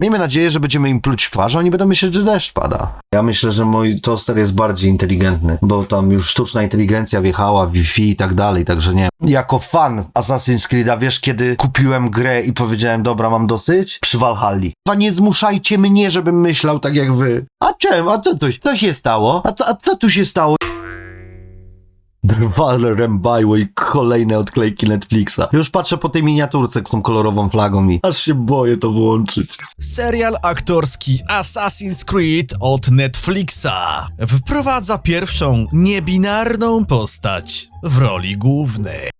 Miejmy nadzieję, że będziemy im pluć w twarz, a oni będą myśleć, że deszcz pada. Ja myślę, że mój toster jest bardziej inteligentny, bo tam już sztuczna inteligencja wjechała, Wi-Fi i tak dalej, także nie. Jako fan Assassin's Creed'a, wiesz, kiedy kupiłem grę i powiedziałem, dobra, mam dosyć? Przy Valhalli. Nie zmuszajcie mnie, żebym myślał tak jak wy. A czemu? A co, to, co się stało? A co, a co tu się stało? Drwal Rembajło i kolejne odklejki Netflixa. Już patrzę po tej miniaturce z tą kolorową flagą i aż się boję to włączyć. Serial aktorski Assassin's Creed od Netflixa wprowadza pierwszą niebinarną postać w roli głównej.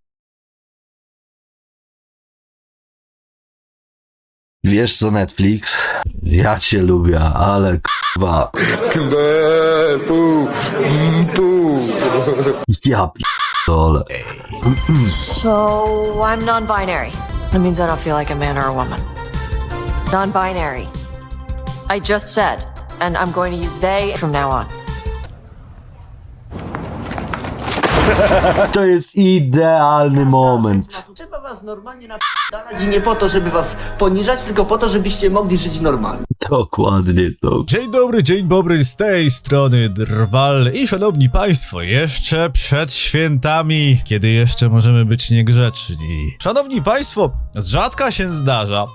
Wiesz co Netflix? Ja cię lubię, ale k***wa. Ja p***dolę. So I'm non-binary. That means I don't feel like a man or a woman. Non-binary. I just said, and I'm going to use they from now on. To jest idealny moment. Was normalnie napadać i nie po to, żeby was poniżać, tylko po to, żebyście mogli żyć normalnie. Dokładnie to. Dzień dobry, dzień dobry, z tej strony Drwal i szanowni państwo, jeszcze przed świętami, kiedy jeszcze możemy być niegrzeczni. Szanowni państwo, z rzadka się zdarza,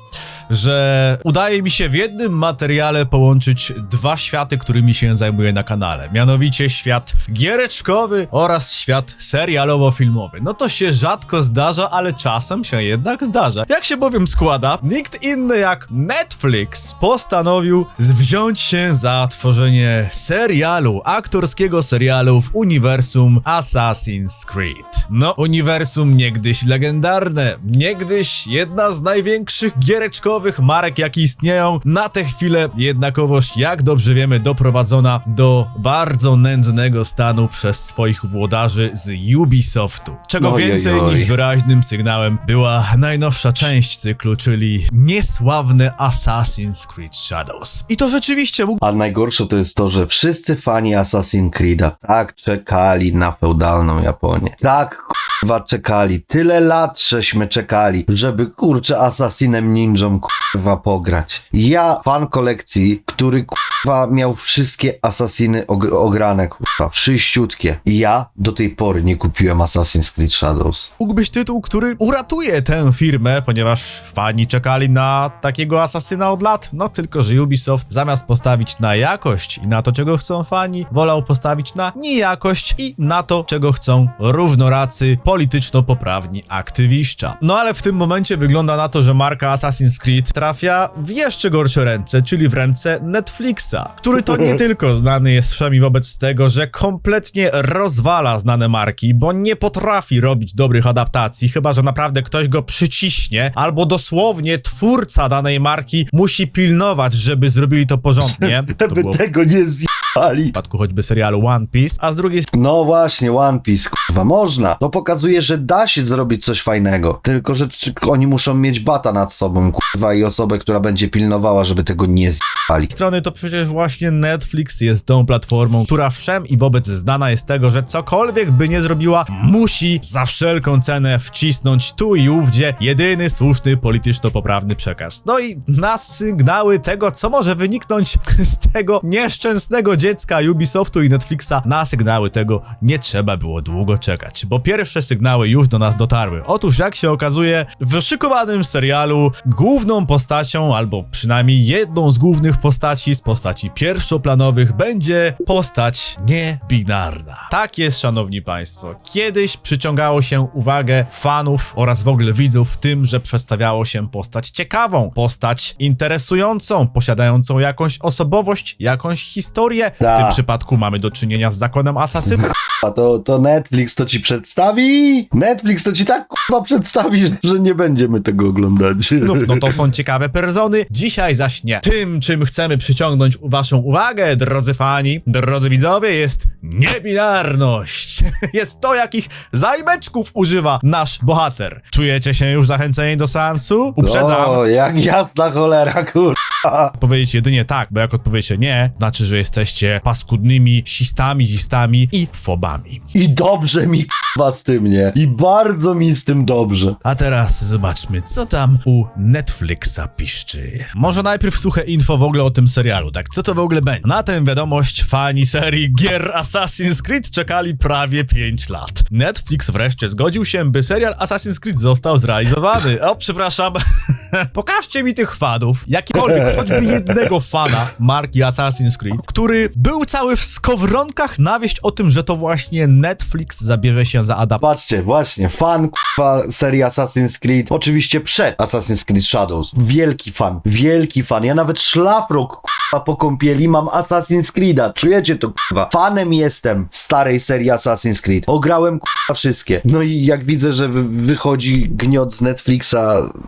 że udaje mi się w jednym materiale połączyć dwa światy, którymi się zajmuję na kanale. Mianowicie świat giereczkowy oraz świat serialowo-filmowy. No to się rzadko zdarza, ale czasem się jednak zdarza. Jak się bowiem składa, nikt inny jak Netflix postanowił wziąć się za tworzenie serialu, aktorskiego serialu w uniwersum Assassin's Creed. No, uniwersum niegdyś legendarne, niegdyś jedna z największych giereczkowych marek, jakie istnieją. Na tę chwilę jednakowoż, jak dobrze wiemy, doprowadzona do bardzo nędznego stanu przez swoich włodarzy z Ubisoftu. Czego więcej oj. niż wyraźnym sygnałem była najnowsza część cyklu, czyli niesławny Assassin's Creed Shadows. I to rzeczywiście mógł A najgorsze to jest to, że wszyscy fani Assassin's Creed'a tak czekali na feudalną Japonię. Tak kurwa czekali. Tyle lat żeśmy czekali, żeby kurczę Assassinem Ninją kurwa pograć. Ja, fan kolekcji, który kurwa miał wszystkie Assassiny og ograne kurwa, wszyściutkie. Ja do tej pory nie kupiłem Assassin's Creed Shadows. mógł być tytuł, który uratuje tę firmę, ponieważ fani czekali na takiego asasyna od lat. No tylko, że Ubisoft zamiast postawić na jakość i na to, czego chcą fani, wolał postawić na niejakość i na to, czego chcą różnoracy, polityczno-poprawni aktywiszcza. No ale w tym momencie wygląda na to, że marka Assassin's Creed trafia w jeszcze gorsze ręce, czyli w ręce Netflixa, który to nie tylko znany jest wszemi wobec tego, że kompletnie rozwala znane marki, bo nie potrafi robić dobrych adaptacji, chyba że naprawdę ktoś go przyciśnie, albo dosłownie twórca danej marki musi pilnować, żeby zrobili to porządnie. Żeby było w tego nie zjebali. przypadku choćby serialu One Piece, a z drugiej No właśnie, One Piece, kurwa, można. To pokazuje, że da się zrobić coś fajnego. Tylko, że oni muszą mieć bata nad sobą, kurwa, i osobę, która będzie pilnowała, żeby tego nie zjebali. strony to przecież właśnie Netflix jest tą platformą, która wszem i wobec znana jest tego, że cokolwiek by nie zrobiła, musi za wszelką cenę wcisnąć tu i ówdzie jedyny słuszny polityczno-poprawny przekaz. No i na sygnały tego, co może wyniknąć z tego nieszczęsnego dziecka Ubisoftu i Netflixa, na sygnały tego nie trzeba było długo czekać, bo pierwsze sygnały już do nas dotarły. Otóż jak się okazuje, w szykowanym serialu główną postacią, albo przynajmniej jedną z głównych postaci z postaci pierwszoplanowych będzie postać niebinarna. Tak jest, szanowni państwo. Kiedyś przyciągało się uwagę fanów oraz w ogóle widzów tym, że przedstawiało się postać ciekawą, postać interesującą, posiadającą jakąś osobowość, jakąś historię. W Tak. tym przypadku mamy do czynienia z zakonem asasyna. A to, to Netflix to ci przedstawi? Netflix to ci tak, kurwa, przedstawi, że- że nie będziemy tego oglądać. No, no to są ciekawe persony, dzisiaj zaś nie. Tym, czym chcemy przyciągnąć waszą uwagę, drodzy fani, drodzy widzowie, jest niebinarność. Jest to, jakich zajmeczków używa nasz bohater. Czujecie się już zachęceni do seansu? Uprzedzam. O, jak jasna cholera, kurwa. Powiedzieć jedynie tak, bo jak odpowiecie nie, znaczy, że jesteście paskudnymi, sistami, zistami i fobami. I dobrze mi k***wa z tym, nie? I bardzo mi z tym dobrze. A teraz zobaczmy, co tam u Netflixa piszczy. Może najpierw suche info w ogóle o tym serialu, tak? Co to w ogóle będzie? Na tę wiadomość fani serii gier Assassin's Creed czekali prawie 5 lat. Netflix wreszcie zgodził się, by serial Assassin's Creed został zrealizowany. O, przepraszam. Pokażcie mi tych fanów, jakikolwiek, choćby jednego fana marki Assassin's Creed, który był cały w skowronkach na wieść o tym, że to właśnie Netflix zabierze się za adaptację. Patrzcie, właśnie, fan k***wa serii Assassin's Creed, oczywiście przed Assassin's Creed Shadows. Wielki fan, wielki fan. Ja nawet szlafrok k***wa po kąpieli mam Assassin's Creed'a. Czujecie to k***wa? Fanem jestem starej serii Assassin's Creed. Ograłem k***wa wszystkie. No i jak widzę, że wy- wychodzi gniot z Netflixa,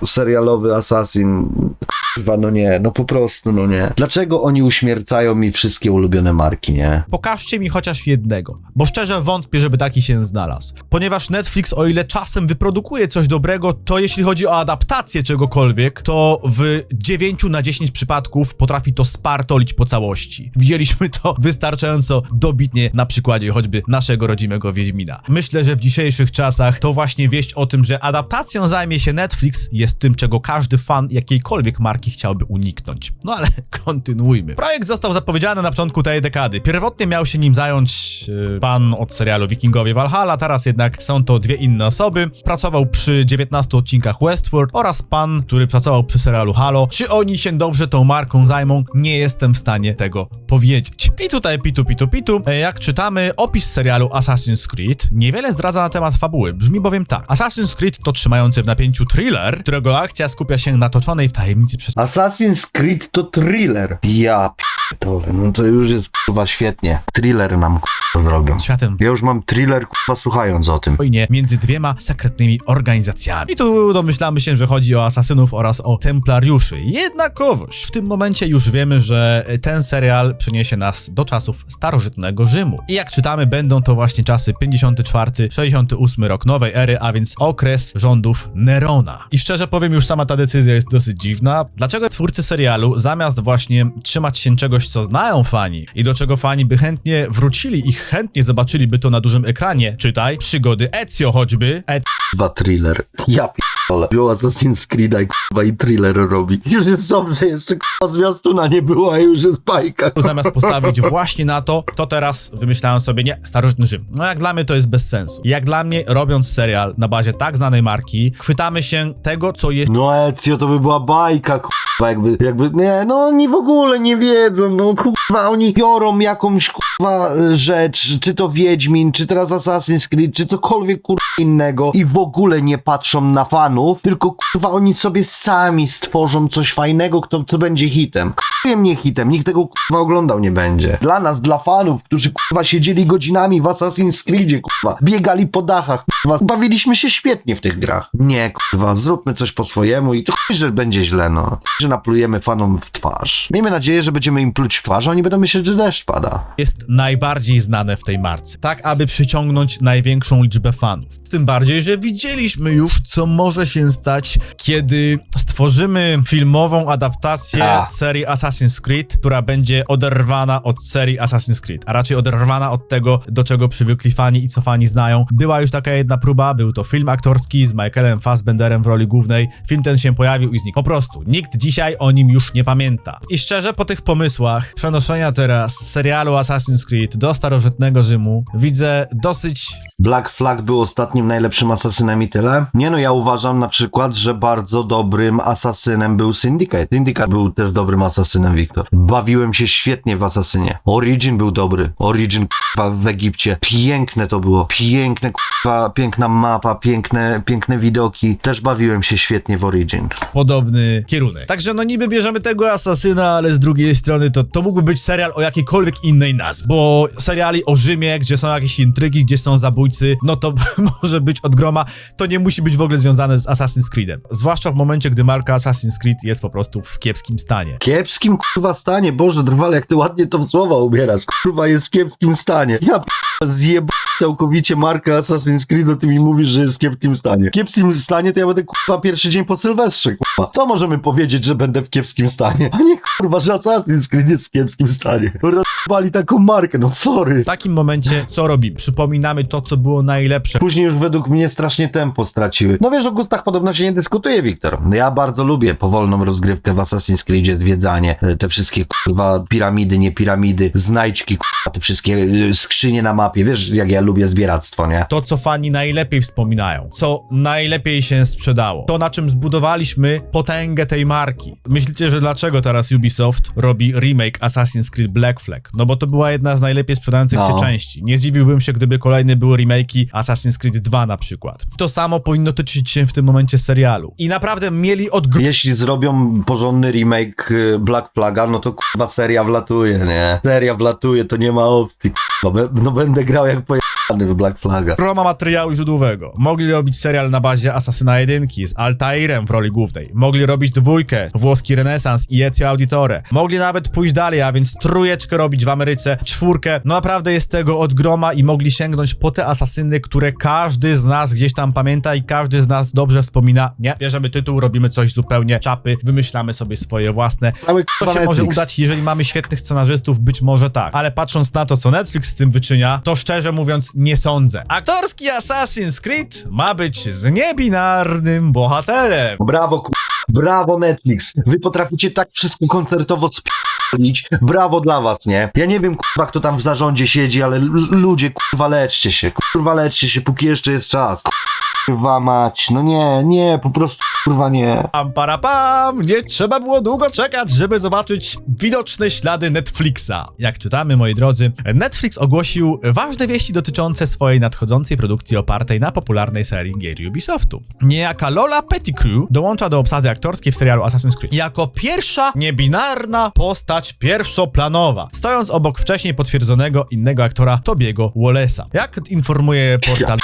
serialowy Assassin, k***wa, no nie, no po prostu, no nie. Dlaczego oni uśmiercają mi wszystkie ulubione marki, nie? Pokażcie mi chociaż jednego, bo szczerze wątpię, żeby taki się znalazł. Ponieważ Netflix, o ile czasem wyprodukuje coś dobrego, to jeśli chodzi o adaptację czegokolwiek, to w 9 na 10 przypadków potrafi to spartolić po całości. Widzieliśmy to wystarczająco dobitnie na przykładzie choćby naszego rodzimego Wiedźmina. Myślę, że w dzisiejszych czasach to właśnie wieść o tym, że adaptacją zajmie się Netflix jest tym, czego każdy fan jakiejkolwiek marki chciałby uniknąć. No ale kontynuujmy. Projekt został zapowiedziany na początku tej dekady. Pierwotnie miał się nim zająć yy, pan od serialu Wikingowie Valhalla, teraz jednak są to dwie inne osoby. Pracował przy 19 odcinkach Westworld oraz pan, który pracował przy serialu Halo. Czy oni się dobrze tą marką zajmą? Nie jestem w stanie tego powiedzieć. I tutaj pitu pitu pitu. E, Jak czytamy opis serialu Assassin's Creed, niewiele zdradza na temat fabuły. Brzmi bowiem tak. Assassin's Creed to trzymający w napięciu thriller, którego akcja skupia się na toczonej w tajemnicy przez Assassin's Creed to thriller. Ja pierdolę, no to już jest kurwa świetnie. Thriller nam zrobią. światem Ja już mam thriller kurwa słuchając o tym. wojnie między dwiema sekretnymi organizacjami. I tu domyślamy się, że chodzi o asasynów oraz o templariuszy. Jednakowoż w tym momencie już wiemy, że ten serial przeniesie nas do czasów starożytnego Rzymu. I jak czytamy, będą to właśnie czasy 54-68 rok nowej ery, a więc okres rządów Nerona. I szczerze powiem, już sama ta decyzja jest dosyć dziwna. Dlaczego twórcy serialu, zamiast właśnie trzymać się czegoś, co znają fani i do czego fani by chętnie wrócili i chętnie zobaczyliby to na dużym ekranie, czytaj, przygody Ezio choćby, e Kurwa thriller. Ja pierdolę. Wziął Assassin's Creed'a i kurwa i thriller robi. Już jest dobrze, jeszcze kurwa zwiastuna nie było, a już jest bajka. zamiast postawić właśnie na to, to teraz wymyślałem sobie, nie, starożytny Rzym. No jak dla mnie to jest bez sensu. Jak dla mnie, robiąc serial na bazie tak znanej marki, chwytamy się tego, co jest No Ezio to by była bajka, kurwa, jakby, jakby, nie, no oni w ogóle nie wiedzą, no kurwa, oni biorą jakąś kurwa rzecz, czy to Wiedźmin, czy teraz Assassin's Creed, czy cokolwiek innego i w ogóle nie patrzą na fanów, tylko kurwa oni sobie sami stworzą coś fajnego, kto, co będzie hitem. Kurwa mnie hitem, nikt tego kurwa oglądał nie będzie. Dla nas, dla fanów, którzy kurwa siedzieli godzinami w Assassin's Creedzie, kurwa, biegali po dachach, kurwa, bawiliśmy się świetnie w tych grach. Nie, kurwa, zróbmy coś po swojemu i to że będzie źle, no. Chuj, Że naplujemy fanom w twarz. Miejmy nadzieję, że będziemy im pluć w twarz, a oni będą myśleć, że deszcz pada. jest najbardziej znane w tej marce, tak aby przyciągnąć największą liczbę fanów. Tym bardziej, że widzieliśmy już, co może się stać, kiedy stworzymy filmową adaptację A. serii Assassin's Creed, która będzie oderwana od serii Assassin's Creed, a raczej oderwana od tego, do czego przywykli fani i co fani znają. Była już taka jedna próba, był to film aktorski z Michaelem Fassbenderem w roli głównej. Film ten się pojawił i znikł. Po prostu, nikt dzisiaj o nim już nie pamięta. I szczerze, po tych pomysłach przenoszenia teraz serialu Assassin's Creed do starożytnego Rzymu, widzę dosyć Black Flag był ostatnim najlepszym asasynem i tyle? Nie no, ja uważam na przykład, że bardzo dobrym asasynem był Syndicate. Syndicate był też dobrym asasynem, Wiktor. Bawiłem się świetnie w asasynie. Origin był dobry. Origin, kurwa, w Egipcie. Piękne to było. Piękne, kurwa, piękna mapa, piękne, piękne widoki. Też bawiłem się świetnie w Origin. podobny kierunek. Także no niby bierzemy tego asasyna, ale z drugiej strony to, to mógłby być serial o jakiejkolwiek innej nazwie, bo seriali o Rzymie, gdzie są jakieś intrygi, gdzie są zabójcy, no to może być od groma, to nie musi być w ogóle związane z Assassin's Creedem. Zwłaszcza w momencie, gdy marka Assassin's Creed jest po prostu w kiepskim stanie. Kiepskim, kurwa, stanie. Boże, drwal, jak ty ładnie to w słowa ubierasz. Kurwa, jest w kiepskim stanie. Ja zjeb całkowicie markę Assassin's Creed, a ty mi mówisz, że jest w kiepskim stanie. W kiepskim stanie to ja będę, kurwa, pierwszy dzień po Sylwestrze, kurwa. to możemy powiedzieć, że będę w kiepskim stanie. A nie kurwa, że Assassin's Creed jest w kiepskim stanie. Rozwali taką markę, no sorry. W takim momencie co robimy? Przypominamy to, co było najlepsze. Później już według mnie strasznie tempo straciły. No wiesz, o gustach podobno się nie dyskutuje, Wiktor. Ja bardzo lubię powolną rozgrywkę w Assassin's Creedzie, zwiedzanie, e, te wszystkie kurwa piramidy, nie piramidy, znajdźki, kurwa, te wszystkie e, skrzynie na mapie. Wiesz, jak ja lubię zbieractwo, nie? To, co fani najlepiej wspominają, co najlepiej się sprzedało, to, na czym zbudowaliśmy potęgę tej marki. Myślicie, że dlaczego teraz Ubisoft robi remake Assassin's Creed Black Flag? No bo to była jedna z najlepiej sprzedających No. się części. Nie zdziwiłbym się, gdyby kolejne były remake'i Assassin's Creed 2 na przykład. To samo powinno tyczyć się w tym momencie serialu. I naprawdę mieli od Jeśli zrobią porządny remake y, Black Flaga, no to kurwa seria wlatuje, nie? Seria wlatuje, to nie ma opcji. Be- No będę grał jak pojechany w Black Flaga. Roma materiału źródłowego. Mogli robić serial na bazie Asasyna 1 z Altairem w roli głównej. Mogli robić dwójkę, włoski renesans i Ezio Auditore. Mogli nawet pójść dalej, a więc trójeczkę robić w Ameryce, czwórkę. No naprawdę jest tego od groma i mogli sięgnąć po te asasyny, które każdy z nas gdzieś tam pamięta i każdy z nas dobrze wspomina. Nie, bierzemy tytuł, robimy coś zupełnie czapy, wymyślamy sobie swoje własne. Cały To się może udać, jeżeli mamy świetnych scenarzystów, być może tak. Ale patrząc na to, co Netflix z tym wyczynia, to szczerze mówiąc nie sądzę. Aktorski Assassin's Creed ma być z niebinarnym bohaterem. Brawo, ku... brawo Netflix. Wy potraficie tak wszystko koncertowo sp***lić. Brawo dla was, nie? Ja nie wiem, kurwa, kto tam w zarządzie siedzi, ale ludzie, kurwa, leczcie się. Kurwa, leczcie się, póki jeszcze jest czas. Kurwa mać, no nie, nie, po prostu, kurwa, nie. Pam, para, pam! Nie trzeba było długo czekać, żeby zobaczyć widoczne ślady Netflixa. Jak czytamy, moi drodzy, Netflix ogłosił ważne wieści dotyczące swojej nadchodzącej produkcji opartej na popularnej serii gier Ubisoftu. Niejaka Lola Pettigrew dołącza do obsady aktorskiej w serialu Assassin's Creed jako pierwsza niebinarna postać pierwszoplanowa, stojąc obok wcześniej potwierdzonego innego aktora Tobiego Wallace'a. Jak informuje portal.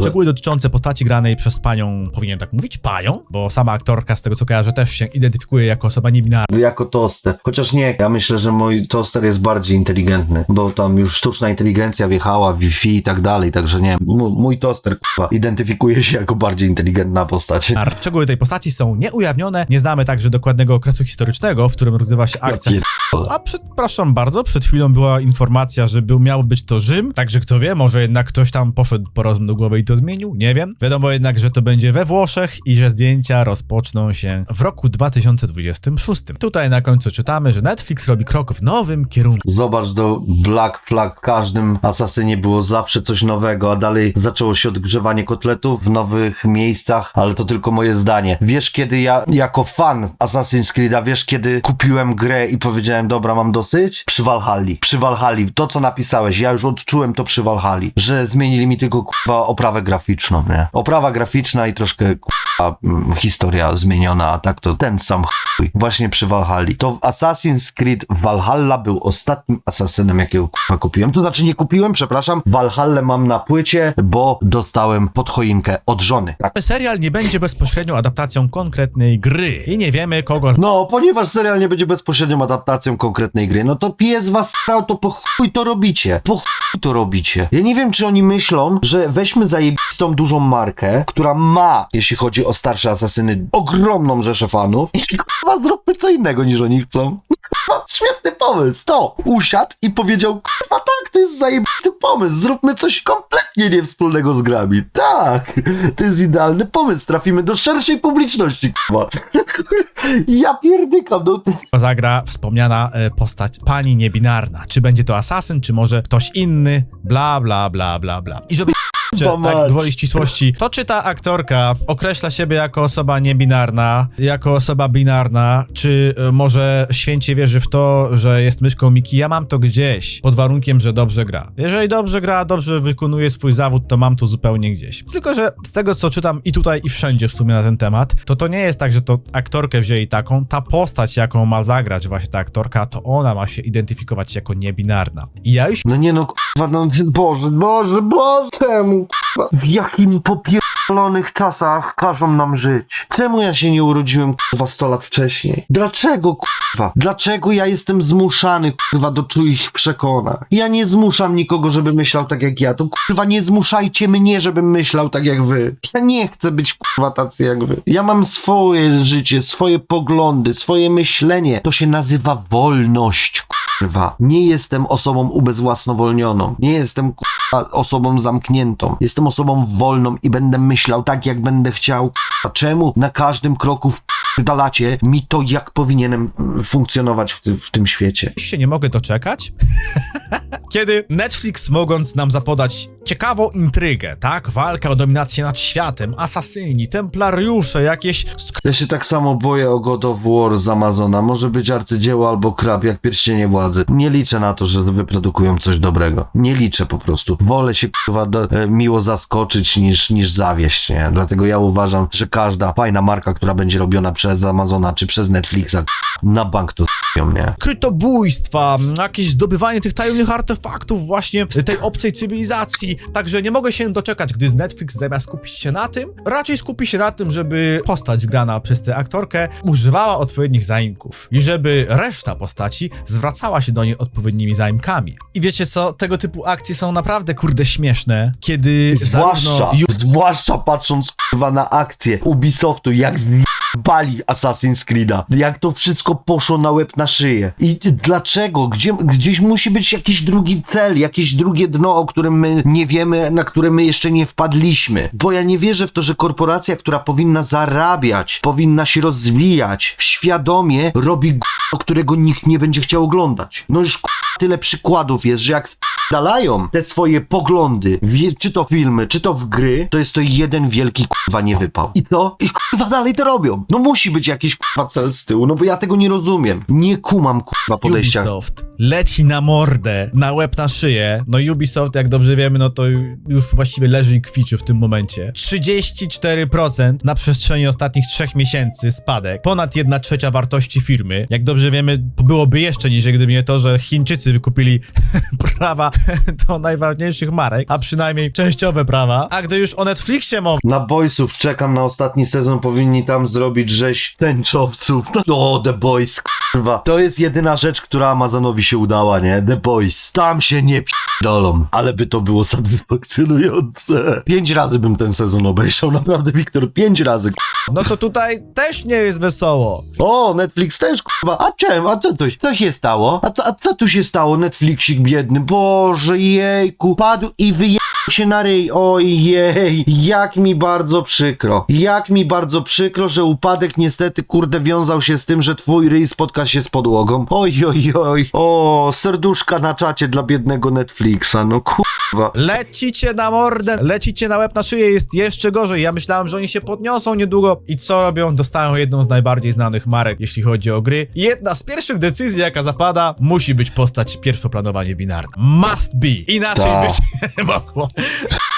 Szczegóły dotyczące postaci granej przez panią, powinienem tak mówić, panią, bo sama aktorka, z tego co kojarzę, też się identyfikuje jako osoba niebinarna. Jako toster. Chociaż nie, ja myślę, że mój toster jest bardziej inteligentny, bo tam już sztuczna inteligencja wjechała, Wi-Fi i tak dalej, także nie, mój, mój toster, kurwa, identyfikuje się jako bardziej inteligentna postać. Szczegóły tej postaci są nieujawnione, nie znamy także dokładnego okresu historycznego, w którym rozgrywa się akcja. A przepraszam bardzo, przed chwilą była informacja, że był, miał być to Rzym, także kto wie, może jednak ktoś tam poszedł po rozum do głowy i to zmienił, nie wiem. Wiadomo jednak, że to będzie we Włoszech i że rozpoczną się w roku 2026. Tutaj na końcu czytamy, że Netflix robi krok w nowym kierunku. Zobacz, do Black Flag w każdym asasynie było zawsze coś nowego, a dalej zaczęło się odgrzewanie kotletów w nowych miejscach, ale to tylko moje zdanie. Wiesz, kiedy ja jako fan Assassin's Creed'a, wiesz, kiedy kupiłem grę i powiedziałem, dobra, mam dosyć? Przy Valhalli. Przy Valhalli. To, co napisałeś, ja już odczułem to przy Valhalli, że zmienili mi tylko, kurwa, oprawę graficzną, nie? Oprawa graficzna i troszkę, kurwa, historia zmieniona, a tak to ten sam chuj. Właśnie przy Valhalli. To Assassin's Creed Valhalla był ostatnim asasynem, jakiego kurwa kupiłem. To znaczy nie kupiłem, przepraszam. Valhalla mam na płycie, bo dostałem pod choinkę od żony. Tak? Serial nie będzie bezpośrednią adaptacją konkretnej gry i nie wiemy kogo No, ponieważ serial nie będzie bezpośrednią adaptacją konkretnej gry, no to pies was strał, to po chuj to robicie. Po chuj to robicie. Ja nie wiem, czy oni myślą, że weźmy zajebistą dużą markę, która ma, jeśli chodzi o starsze asasyny, ogromną rzeszę fanów i kurwa zróbmy co innego niż oni chcą. Kurwa, Świetny pomysł. To usiadł i powiedział, kurwa tak, to jest zajebisty pomysł, zróbmy coś kompletnie niewspólnego z grami. Tak, to jest idealny pomysł, trafimy do szerszej publiczności, kurwa. Ja pierdykam, no. zagra wspomniana e, postać pani niebinarna. Czy będzie to asasyn, czy może ktoś inny, bla bla bla bla bla. I żeby tak, gwoli ścisłości. To czy ta aktorka określa siebie jako osoba niebinarna, jako osoba binarna, czy y, może święcie wierzy w to, że jest myszką Miki? Ja mam to gdzieś, pod warunkiem, że dobrze gra. Jeżeli dobrze gra, dobrze wykonuje swój zawód, to mam to zupełnie gdzieś. Tylko, że z tego, co czytam i tutaj, i wszędzie w sumie na ten temat, to to nie jest tak, że to aktorkę wzięli taką, ta postać, jaką ma zagrać właśnie ta aktorka, to ona ma się identyfikować jako niebinarna. I ja już No nie no, kurwa, no Boże, Boże, Boże, temu w jakim popierdolonych czasach każą nam żyć? Czemu ja się nie urodziłem kurwa 100 lat wcześniej? Dlaczego kurwa? Dlaczego ja jestem zmuszany kurwa do czyichś przekonań? Ja nie zmuszam nikogo, żeby myślał tak jak ja. To kurwa nie zmuszajcie mnie, żebym myślał tak jak wy. Ja nie chcę być kurwa tacy jak wy. Ja mam swoje życie, swoje poglądy, swoje myślenie. To się nazywa wolność kurwa. Nie jestem osobą ubezwłasnowolnioną. Nie jestem kurwa osobą zamkniętą. Jestem osobą wolną i będę myślał tak, jak będę chciał. A czemu na każdym kroku wdalacie mi to, jak powinienem mm, funkcjonować w, w tym świecie? się nie mogę doczekać, kiedy Netflix mogąc nam zapodać ciekawą intrygę, tak? Walka o dominację nad światem, asasyni, templariusze, jakieś Ja się tak samo boję o God of War z Amazona. Może być arcydzieło albo krab, jak pierścienie władzy. Nie liczę na to, że wyprodukują coś dobrego. Nie liczę po prostu. Wolę się kurwa e, miło zaskoczyć niż, niż zawieść, nie? Dlatego ja uważam, że każda fajna marka, która będzie robiona przez Amazona czy przez Netflixa, na bank to ją, nie? krytobójstwa, jakieś zdobywanie tych tajemnych artefaktów właśnie tej obcej cywilizacji. Także nie mogę się doczekać, gdy Netflix zamiast skupić się na tym, raczej skupi się na tym, żeby postać grana przez tę aktorkę używała odpowiednich zaimków i żeby reszta postaci zwracała się do niej odpowiednimi zaimkami. I wiecie co, tego typu akcje są naprawdę kurde śmieszne, kiedy Zwłaszcza, zarówno zwłaszcza patrząc kurwa na akcję Ubisoftu, jak zbali Assassin's Creed'a. Jak to wszystko poszło na łeb na szyję. I dlaczego? Gdzie, gdzieś musi być jakiś drugi cel, jakieś drugie dno, o którym my nie wiemy, na które my jeszcze nie wpadliśmy. Bo ja nie wierzę w to, że korporacja, która powinna zarabiać, powinna się rozwijać, świadomie robi g***o, którego nikt nie będzie chciał oglądać. No już tyle przykładów jest, że jak dalają te swoje poglądy, czy to filmy, czy to w gry, to jest to jeden wielki kurwa niewypał. I co? I kurwa dalej to robią. No musi być jakiś kurwa cel z tyłu, no bo ja tego nie rozumiem. Nie kumam kurwa podejścia. Ubisoft leci na mordę, na łeb na szyję. No Ubisoft, jak dobrze wiemy, no to już właściwie leży i kwiczy w tym momencie. 34% na przestrzeni ostatnich trzech miesięcy spadek. Ponad 1 trzecia wartości firmy. Jak dobrze wiemy, byłoby jeszcze niżej, gdyby nie to, że Chińczycy wykupili prawa do najważniejszych marek, a przynajmniej częściowe prawa. A gdy już o Netflixie mowa, Na Boysów czekam na ostatni sezon, powinni tam zrobić rzeź tęczowców. No, The Boys, kurwa. To jest jedyna rzecz, która Amazonowi się udała, nie? The Boys. Tam się nie p***dolą. Ale by to było satysfakcjonujące. Pięć razy bym ten sezon obejrzał, naprawdę, Wiktor, pięć razy. no to tutaj też nie jest wesoło. O, Netflix też, kurwa. A czemu? A co to, co się stało? A co, a co tu się stało, Netflixik biedny? Boże, jejku. Padł i wyjechał się na ryj. Ojej, jak mi bardzo przykro. Jak mi bardzo przykro, że upadek niestety, kurde, wiązał się z tym, że twój ryj spotka się z podłogą. Oj, oj, oj. O, serduszka na czacie dla biednego Netflixa, no kurwa. Lecicie na mordę, lecicie na łeb na szyję, jest jeszcze gorzej. Ja myślałem, że oni się podniosą niedługo. I co robią? Dostają jedną z najbardziej znanych marek, jeśli chodzi o gry. Jedna z pierwszych decyzji, jaka zapada, musi być postać pierwszoplanowa niebinarna. Must be. Inaczej Tak. być nie mogło.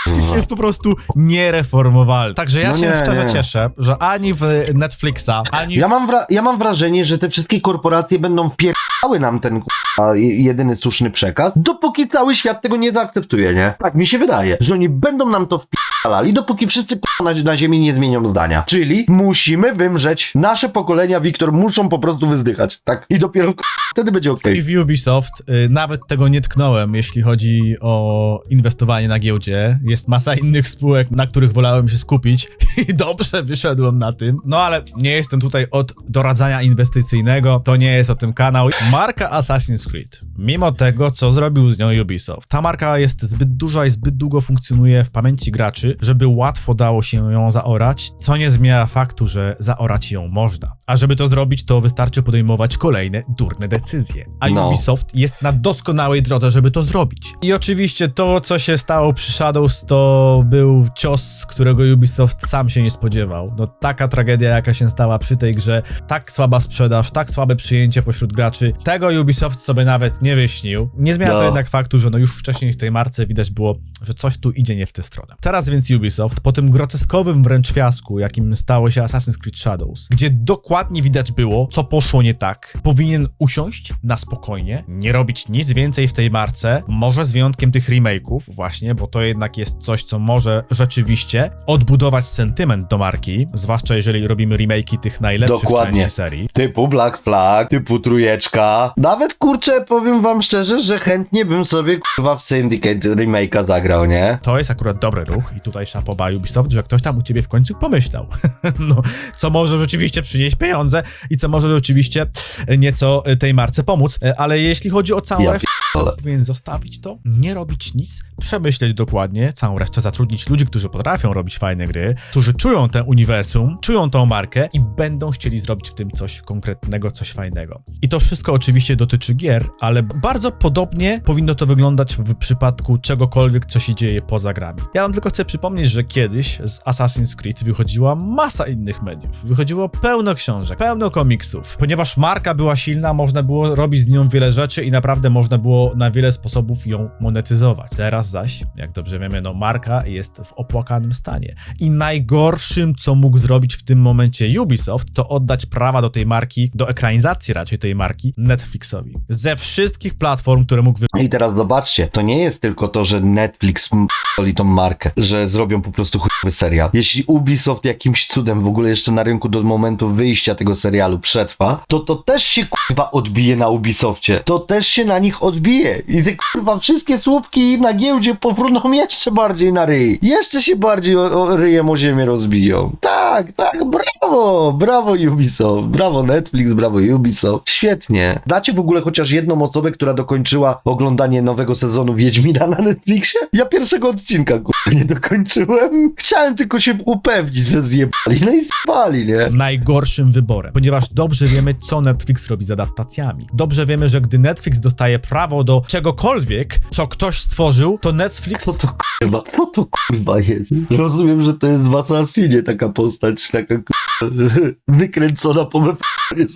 Netflix jest po prostu niereformowalny. Także ja No się nie, szczerze nie. cieszę, że ani w Netflixa, ani Ja mam, wra- ja mam wrażenie, że te wszystkie korporacje będą wpierały nam ten k***a, je- jedyny słuszny przekaz, dopóki cały świat tego nie zaakceptuje, nie? Tak mi się wydaje, że oni będą nam to wpierali, dopóki wszyscy k***a, na, na ziemi nie zmienią zdania. Czyli musimy wymrzeć, nasze pokolenia, Wiktor, muszą po prostu wyzdychać, tak? I dopiero k***a, wtedy będzie okej. I w Ubisoft y, nawet tego nie tknąłem, jeśli chodzi o inwestowanie na giełdzie. Jest masa innych spółek, na których wolałem się skupić i dobrze wyszedłem na tym. No ale nie jestem tutaj od doradzania inwestycyjnego, to nie jest o tym kanał. Marka Assassin's Creed, mimo tego, co zrobił z nią Ubisoft, ta marka jest zbyt duża i zbyt długo funkcjonuje w pamięci graczy, żeby łatwo dało się ją zaorać, co nie zmienia faktu, że zaorać ją można. A żeby to zrobić, to wystarczy podejmować kolejne durne decyzje. A No. Ubisoft jest na doskonałej drodze, żeby to zrobić. I oczywiście to, co się stało przy Shadows, to był cios, którego Ubisoft sam się nie spodziewał. No taka tragedia, jaka się stała przy tej grze, tak słaba sprzedaż, tak słabe przyjęcie pośród graczy, tego Ubisoft sobie nawet nie wyśnił. Nie zmienia to No. jednak faktu, że no już wcześniej w tej marce widać było, że coś tu idzie nie w tę stronę. Teraz więc Ubisoft, po tym groteskowym wręcz fiasku, jakim stało się Assassin's Creed Shadows, gdzie dokładnie widać było, co poszło nie tak, powinien usiąść usiąść na spokojnie, nie robić nic więcej w tej marce, może z wyjątkiem tych remake'ów właśnie, bo to jednak jest coś, co może rzeczywiście odbudować sentyment do marki, zwłaszcza jeżeli robimy remake'i tych najlepszych Dokładnie. części serii. Typu Black Flag, typu trójeczka. Nawet kurczę, powiem wam szczerze, że chętnie bym sobie kurwa w Syndicate remake'a zagrał, nie? To jest akurat dobry ruch i tutaj szapoba Ubisoft, że ktoś tam u ciebie w końcu pomyślał. no, co może rzeczywiście przynieść pieniądze i co może rzeczywiście nieco tej marce pomóc. Ale jeśli chodzi o całą Ja resztę, pierdolę. powinien zostawić to, nie robić nic, przemyśleć dokładnie całą resztę, zatrudnić ludzi, którzy potrafią robić fajne gry, którzy czują tę uniwersum, czują tą markę i będą chcieli zrobić w tym coś konkretnego, coś fajnego. I to wszystko oczywiście dotyczy gier, ale bardzo podobnie powinno to wyglądać w przypadku czegokolwiek, co się dzieje poza grami. Ja wam tylko chcę przypomnieć, że kiedyś z Assassin's Creed wychodziła masa innych mediów. Wychodziło pełno książek, pełno komiksów. Ponieważ marka była silna, można było robić z nią wiele rzeczy i naprawdę można było na wiele sposobów ją monetyzować. Teraz zaś, jak dobrze wiemy, no marka jest w opłakanym stanie. I najgorszym, co mógł zrobić w tym momencie Ubisoft, to oddać prawa do tej marki, do ekranizacji raczej tej marki Netflixowi. Ze wszystkich platform, które mógł wy... I teraz zobaczcie, to nie jest tylko to, że Netflix m***oli tą markę, że zrobią po prostu chujowy serial. Jeśli Ubisoft jakimś cudem w ogóle jeszcze na rynku do momentu wyjścia tego serialu przetrwa, to to też się kurwa odbije na Ubisoftie. To też się na nich odbije. I te kurwa wszystkie słupki na giełdzie powróną jeszcze bardziej na ryj. Jeszcze się bardziej o, o ryjem o ziemię rozbiją. Tak, tak, brawo, brawo Ubisoft, brawo Netflix, brawo Ubisoft. Świetnie. Dacie w ogóle chociaż jedną osobę, która dokończyła oglądanie nowego sezonu Wiedźmina na Netflixie? Ja pierwszego odcinka kurwa nie dokończyłem. Chciałem tylko się upewnić, że zjebali. No i zjebali, nie? najgorszym wyborem, ponieważ dobrze wiemy, co Netflix robi z adaptacjami. Dobrze wiemy, że gdy Netflix dostaje prawo do czegokolwiek, co ktoś stworzył, to Netflix Co to kurwa, co to kurwa jest? Rozumiem, że to jest w Assassinie taka postać, taka kurwa, wykręcona po wepchanie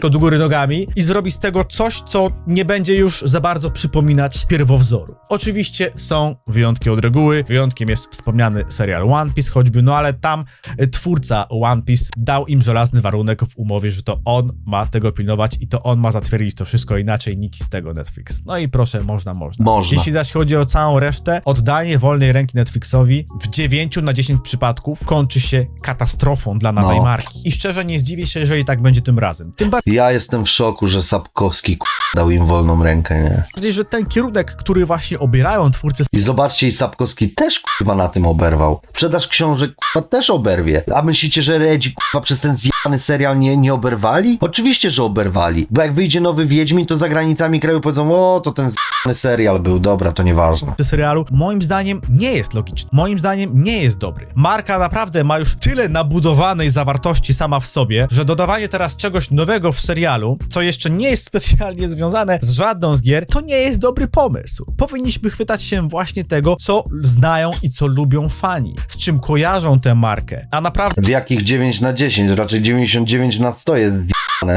to do góry nogami i zrobi z tego coś, co nie będzie już za bardzo przypominać pierwowzoru. Oczywiście są wyjątki od reguły. Wyjątkiem jest wspomniany serial One Piece choćby, no ale tam y, twórca One Piece dał im żelazny warunek w umowie, że to on ma tego pilnować i to on ma zatwierdzić to wszystko, inaczej nic z tego Netflix. No i proszę, można, można. Można. Jeśli zaś chodzi o całą resztę, oddanie wolnej ręki Netflixowi w 9 na 10 przypadków kończy się katastrofą dla nowej No. marki. I szczerze nie zdziwię się, jeżeli tak będzie tym razem. Tym Ja jestem w szoku, że Sapkowski dał im wolną rękę, nie? bardziej, że ten kierunek, który właśnie obierają twórcy I zobaczcie, i Sapkowski też kurwa na tym oberwał. Sprzedaż książek kurwa też oberwie. A myślicie, że Redzi kurwa przez ten zjebany serial nie, nie oberwali? Oczywiście, że oberwali. Bo jak wyjdzie nowy Wiedźmin, to za granicami kraju powiedzą, o, to ten zjebany serial był, dobra, to nieważne. serialu, moim zdaniem nie jest logiczny. Moim zdaniem nie jest dobry. Marka naprawdę ma już tyle nabudowanej zawartości sama w sobie, że dodawanie teraz czegoś nowego w serialu, co jeszcze nie jest specjalnie związane z żadną z gier, to nie jest dobry pomysł. Powinniśmy chwytać się właśnie tego, co znają i co lubią fani, z czym kojarzą tę markę. A naprawdę W jakich 9 na 10? Raczej 99 na 100 jest zjebane.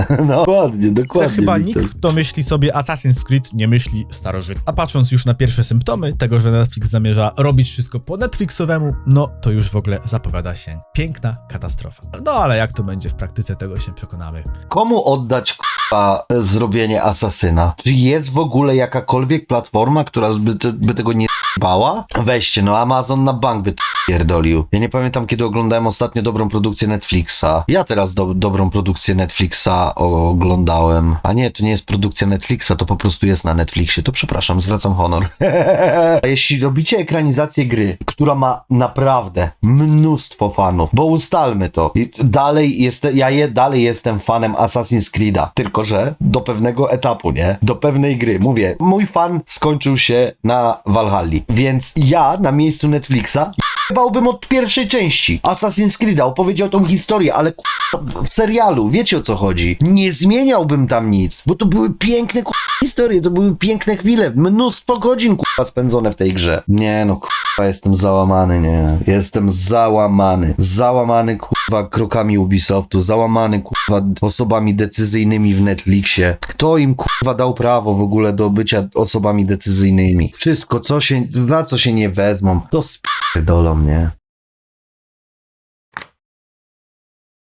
No, dokładnie, To dokładnie. chyba Wiktor. nikt, kto myśli sobie Assassin's Creed, nie myśli starożytnie. A patrząc już na pierwsze symptomy tego, że Netflix zamierza robić wszystko po Netflixowemu, no to już w ogóle zapowiada się piękna katastrofa. No ale jak to będzie w praktyce, tego się przekonamy. Komu oddać k***a, zrobienie asasyna? Czy jest w ogóle jakakolwiek platforma, która by, by tego nie bała? Weźcie, no Amazon na bank by pierdolił. Ja nie pamiętam, kiedy oglądałem ostatnio dobrą produkcję Netflixa. Ja teraz do, dobrą produkcję Netflixa oglądałem. A nie, to nie jest produkcja Netflixa, to po prostu jest na Netflixie. To przepraszam, zwracam honor. A jeśli robicie ekranizację gry, która ma naprawdę mnóstwo fanów, bo ustalmy to, i dalej jestem, ja je, dalej jestem fanem Assassin's Creed'a, tylko że do pewnego etapu, nie? Do pewnej gry. Mówię, mój fan skończył się na Więc ja na miejscu Netflixa bałbym od pierwszej części Assassin's Creed'a, opowiedział tą historię, ale w serialu, wiecie o co chodzi. Nie zmieniałbym tam nic, bo to były piękne historie, to były piękne chwile, mnóstwo godzin spędzone w tej grze. Nie no, jestem załamany, nie. Jestem załamany. Załamany k***a krokami Ubisoftu, załamany k***a osobami decyzyjnymi w Netflixie. Kto im k***a dał prawo w ogóle do bycia osobami decyzyjnymi? Wszystko, co się, za co się nie wezmą, to spierdolą, nie?